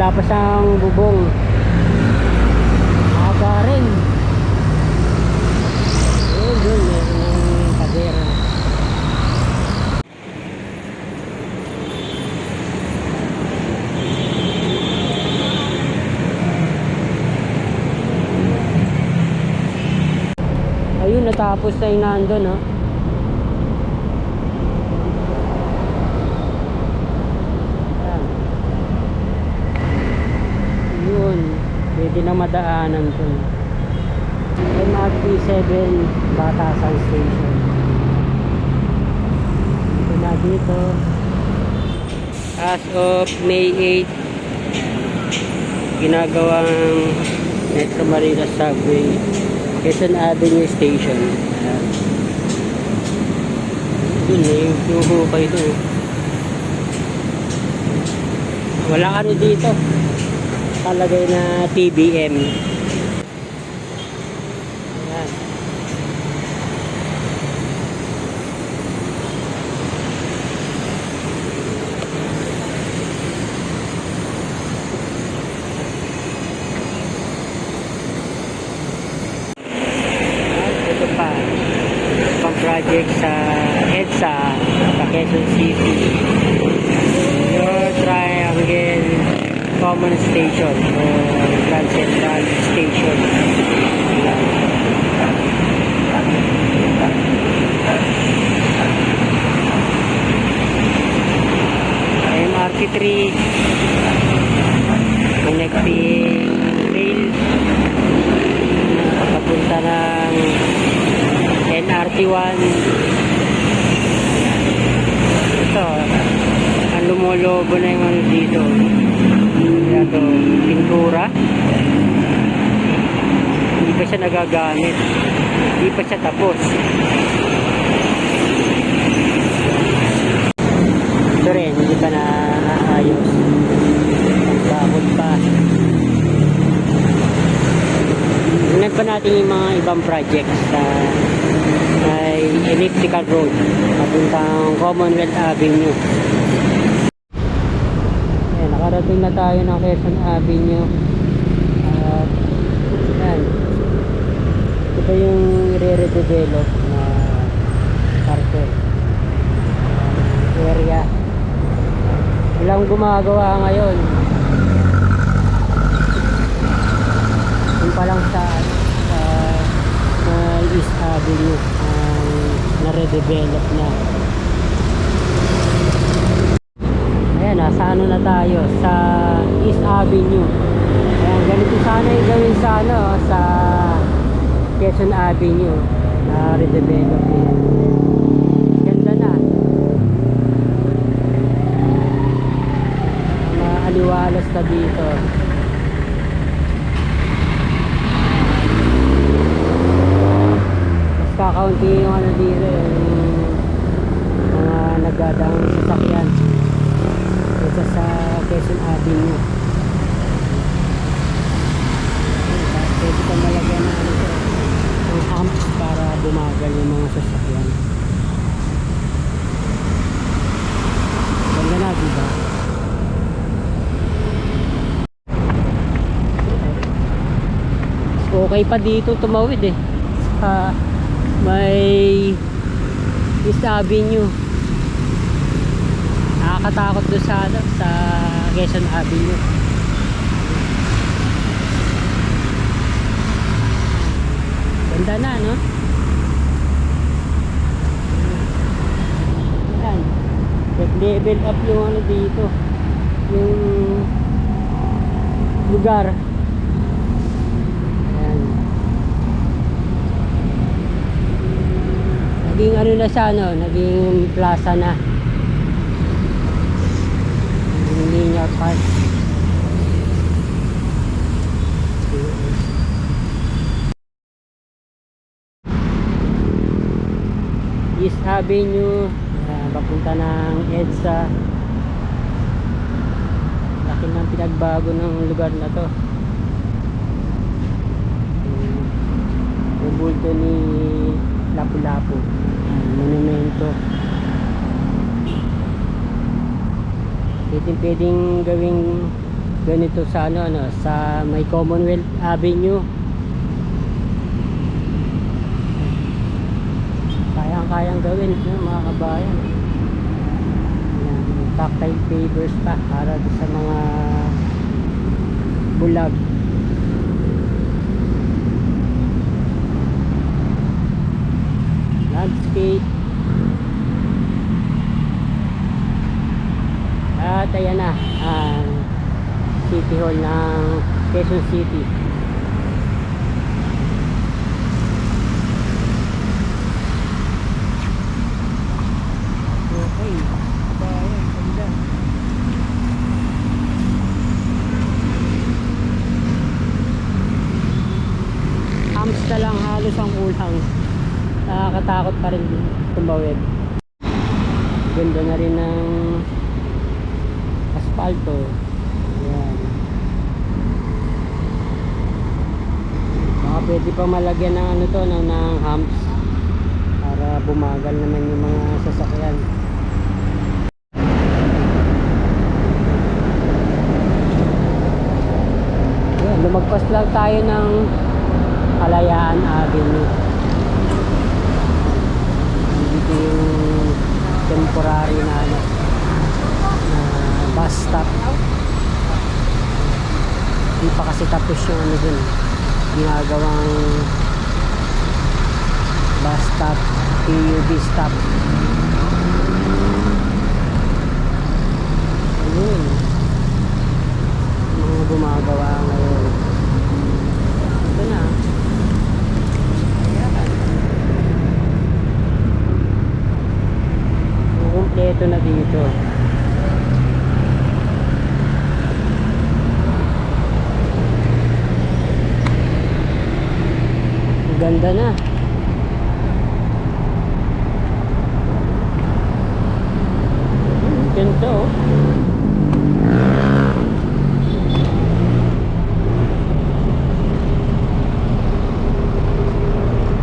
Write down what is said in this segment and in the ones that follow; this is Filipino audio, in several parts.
wala pa siyang bubong. Haba rin. Yun, yun, meron ng pader. Ayun, natapos na yung nandun, no? Ayan. Yun, pwede na madaanan to. MRT 7 Batasan Station. Ito na dito. As of May 8, ginagawang Metro Manila Subway Quezon Avenue Station. Ayan. Yun eh, yung hukay doon. Wala ano dito. Talagay na TBM. Ayan. Ayan, Ito pa. Pang project sa EDSA sa Quezon City. Your Triangle Common Station or Grand Central Station. Ayan. MRT 3 connecting rail papunta ng NRT 1 ito ang lumolobo na yung ano dito kaya to pintura hindi nagagamit hindi pa siya tapos ito rin hindi pa na ayos bakod pa Tingnan pa natin yung mga ibang projects sa may elliptical road papuntang Commonwealth Avenue. Ayan, nakarating na tayo ng Quezon Avenue. At yan. Ito yung i-redevelop na parcel. Area. Ilang gumagawa ngayon. Yung pa lang sa sa, sa East Avenue ang nare-develop na. Ayan, nasa ano na tayo sa East Avenue. Ayan, ganito sana yung gawin sa ano, sa Quezon Avenue na redevelop nila. Ganda na. Maaliwalas na dito. Mas kakaunti yung ano dito, yung mga nagdadaang sasakyan dito sa Quezon Avenue. Ayun, Pwede kang malagyan ng ano to, humps para bumagal yung mga sasakyan. Ganda na, di ba? okay pa dito tumawid eh sa may East Avenue nakakatakot doon sa ano, sa Quezon Avenue ganda na no yan level up yung ano dito yung lugar Ayan. Naging ano na siya, no? Naging plaza na. Naging linear park. East Avenue, uh, papunta ng EDSA. Laki ng pinagbago ng lugar na to. Yung- Yung bulto ni Lapu-Lapu. Ayan, monumento. Pwedeng, pwedeng gawing ganito sa ano, ano sa may Commonwealth Avenue kayang-kayang gawin no, mga kabayan. Yan, tactile pavers pa para sa mga bulag. Landscape. At ayan na ang City Hall ng Quezon City okay bayan ganda hams na lang halos ang ulang nakakatakot pa rin tumawid ganda na rin ng asfalto. Yan baka pwede pa malagyan ng ano to no, ng humps para bumagal naman yung mga sasakyan. Yan, lumagpas lang tayo ng Kalayaan Avenue dito yung temporary na ano na bus stop. Hindi pa kasi tapos yung ano dun ginagawang bus stop PUB stop ayun mga gumagawa ngayon ito na Ayan. kumpleto na dito Ang ganda na Hmm, ganda oh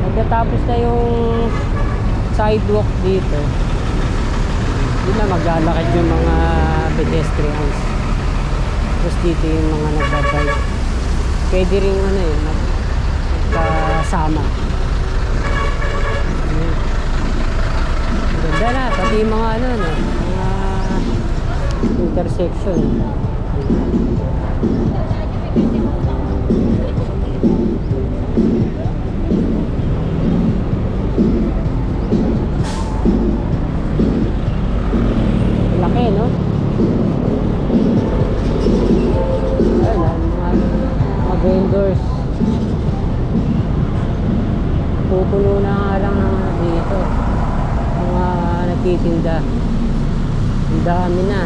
Pagkatapos na yung sidewalk dito. Yun na maglalakad yung mga pedestrians. Tapos dito yung mga nagbabike. Pwede rin ano eh mag magkasama. Ganda na pati yung mga ano no mga intersection laki no ayun ah, mga, mga vendors pupuno na nga lang ng ano dito mga nagtitinda ang dami na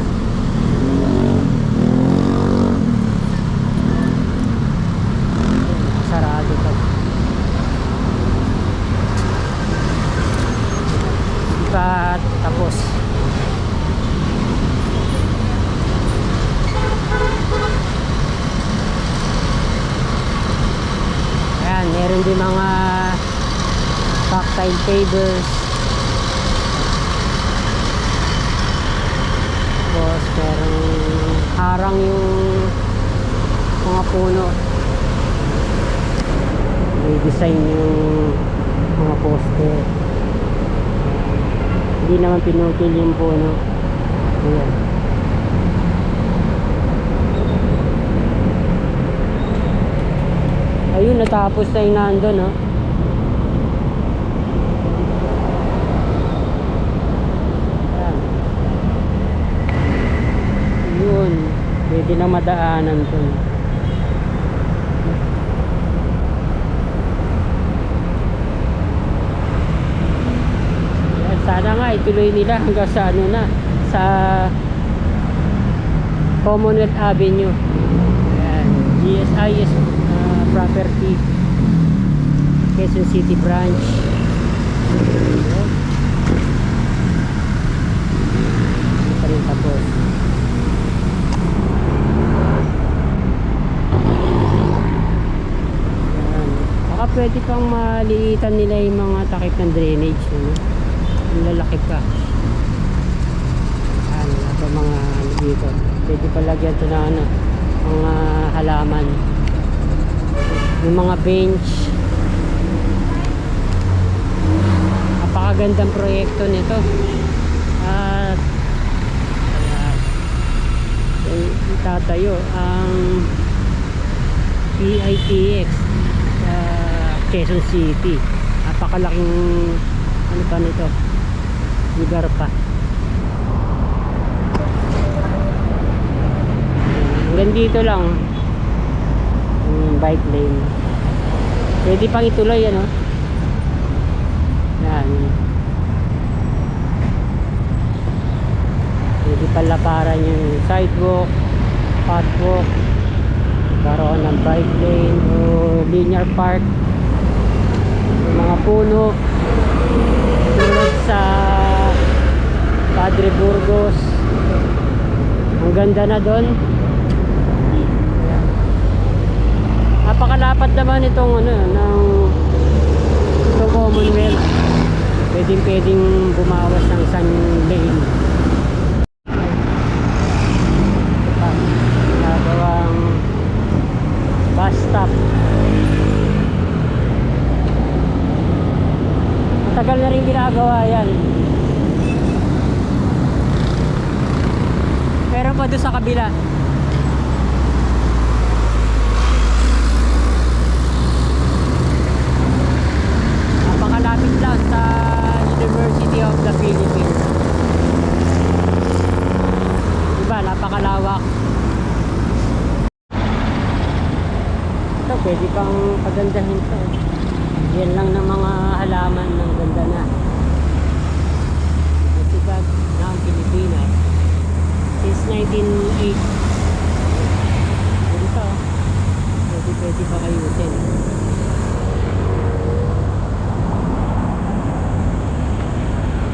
sarado pa hindi pa tapos Ayan, meron din mga tactile pavers. Tapos merong harang yung mga puno. May design yung mga poste. Hindi naman pinukil yung puno. Ayan. Ayun, natapos na yung nandun? Ayan. Yun. Pwede na madaanan to. Ayan, Nga ituloy nila hanggang sa ano na sa Commonwealth Avenue. Ayan. GSIS uh, property Quezon City branch Ayan. Pa rin tapos Ayan. Baka pwede pang maliitan nila yung mga takip ng drainage ano? Lalaki pa Ayan, wala pa mga ano dito Pwede pa lagyan ito na ano mga halaman. Yung mga bench. Napakagandang proyekto nito. At itatayo ang PITX sa Quezon City. Napakalaking ano pa nito lugar pa. Hanggang dito lang. Yung bike lane. Pwede pang ituloy ano? Yan. Pwede palaparan yung sidewalk pathwalk karoon ng bike lane o linear park. Mga puno. Tulad sa Padre Burgos. Ang ganda na doon. Napakalapad naman itong ano ng itong Commonwealth. Pwedeng pwedeng bumawas ng isang lane ginagawang bus stop. Matagal na rin ginagawa yan meron pa doon sa kabila. Napakalapit lang sa University of the Philippines. Diba? Napakalawak. Ito pwede pang pagandahin to. Yan lang ng mga halaman ng ganda na. Sikat ng Pilipinas since 1908 ganito pwede pwede pa kayusin.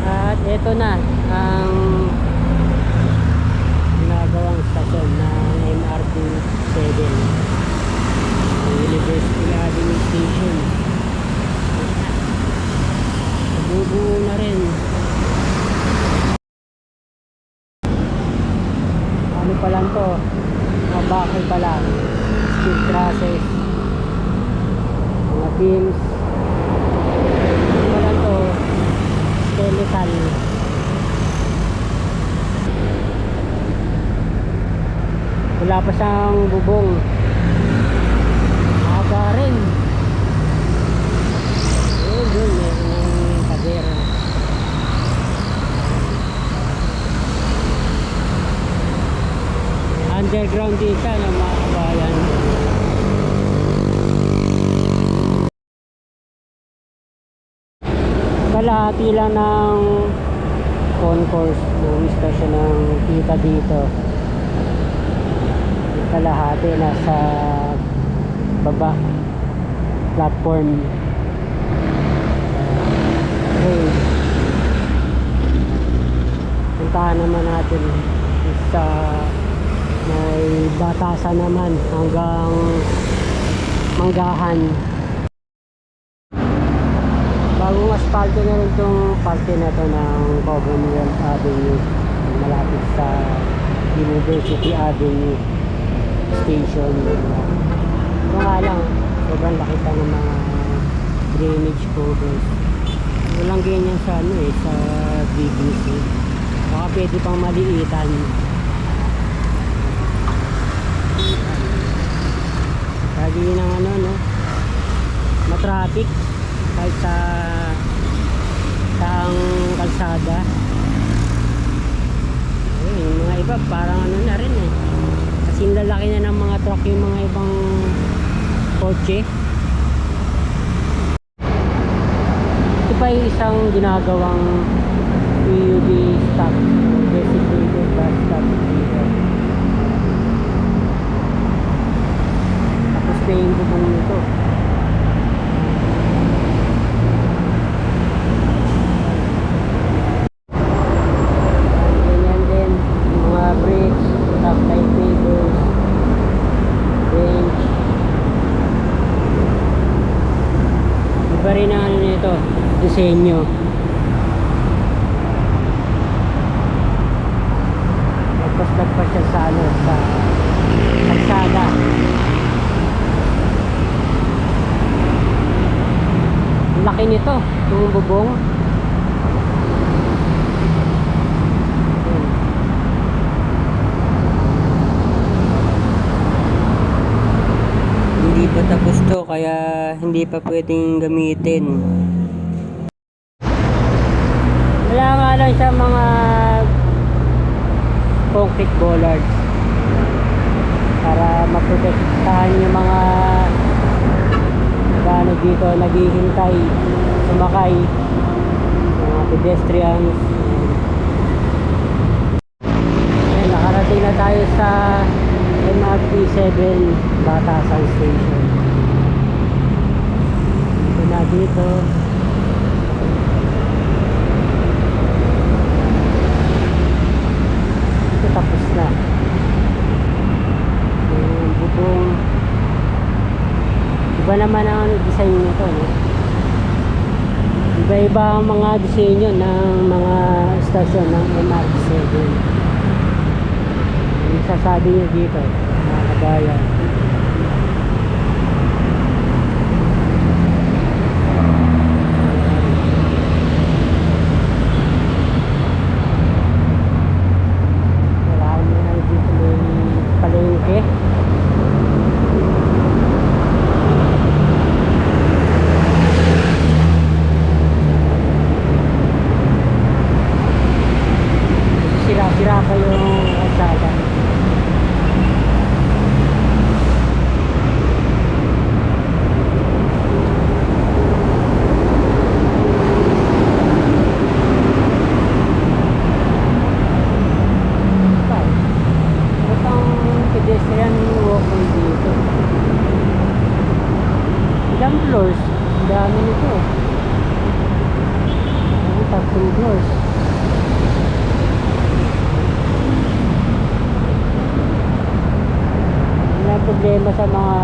At ito na ang ginagawang stasyon ng MRT 7 ang University Avenue Station nabubuo na rin ano pa lang to mga bakal pa lang steel trusses mga beams ano pa lang to skeletal wala pa siyang bubong. Haba rin. Yun yun meron ng kadera. Underground din siya ng mga kabayan kalahati lang ng concourse ng station ng kita dito kalahati nasa baba. Platform. Okay. Puntahan naman natin sa may batasan naman hanggang manggahan. Bagong asfalto na rin itong parte na to ng Commonwealth Avenue malapit sa University Avenue station. Nga lang sobrang laki pa ng mga drainage covers walang ganyan sa ano eh sa BBC baka pwede pang maliitan. Lagi ng ano no? Matraffic. Kahit sa saang kalsada. Yung mga iba parang ano na rin eh kasing lalaki na ng mga truck yung mga ibang kotse. Ito pa yung isang ginagawang PUB stop. Designated bus stop. Tapos na yung bubong nito disenyo oh. lagpas lagpas siya sa ano sa kalsada. Laki nito yung bubong. Hindi pa tapos to kaya hindi pa pwedeng gamitin. Lang sa mga concrete bollards. Para maprotektahan yung mga paano dito naghihintay sumakay. Mga pedestrians. Ayan, nakarating na tayo sa MRT 7 Batasan Station. Ito na dito na yung bubong. Iba naman ang design nito no? iba iba ang mga disenyo ng mga stasyon ng MRT7 yung sasabi nyo dito mga kabayan wala na dito may palengke sira-sira pa yung kalsada. Pa, Itong pedestrian walkway dito. Ilang floors? Ang dami nito. Ang tatlong floors. Wala problema sa mga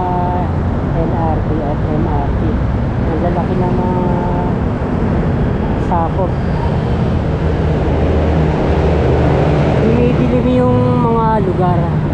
LRT at MRT. Ang lalaki ng mga sakop. Dumidilim yung mga